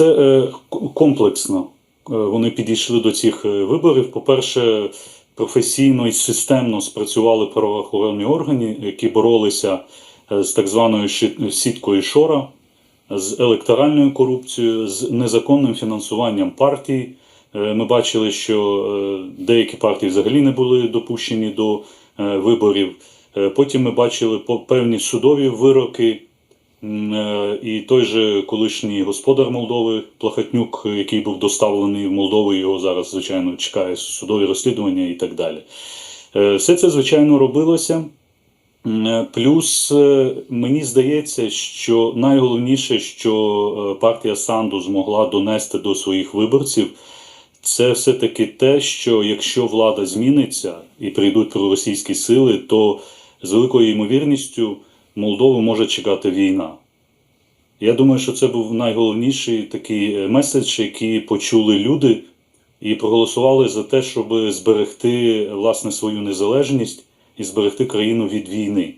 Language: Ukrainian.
Це е, комплексно. Е, Вони підійшли до цих е, виборів. По-перше, професійно і системно спрацювали правоохоронні органи, які боролися з так званою сіткою Шора, з електоральною корупцією, з незаконним фінансуванням партій. Ми бачили, що деякі партії взагалі не були допущені до виборів. Потім ми бачили певні судові вироки. Е, І той же колишній господар Молдови Плахатнюк, який був доставлений в Молдову, його зараз, звичайно, чекає судові розслідування і так далі. Е, Все це, звичайно, робилося. Е, Плюс мені здається, що найголовніше, що партія Санду змогла донести до своїх виборців, це все-таки те, що якщо влада зміниться і прийдуть проросійські сили, то з великою ймовірністю Молдову може чекати війна. Я думаю, що це був найголовніший такий е, меседж, який почули люди і проголосували за те, щоб зберегти власне свою незалежність і зберегти країну від війни.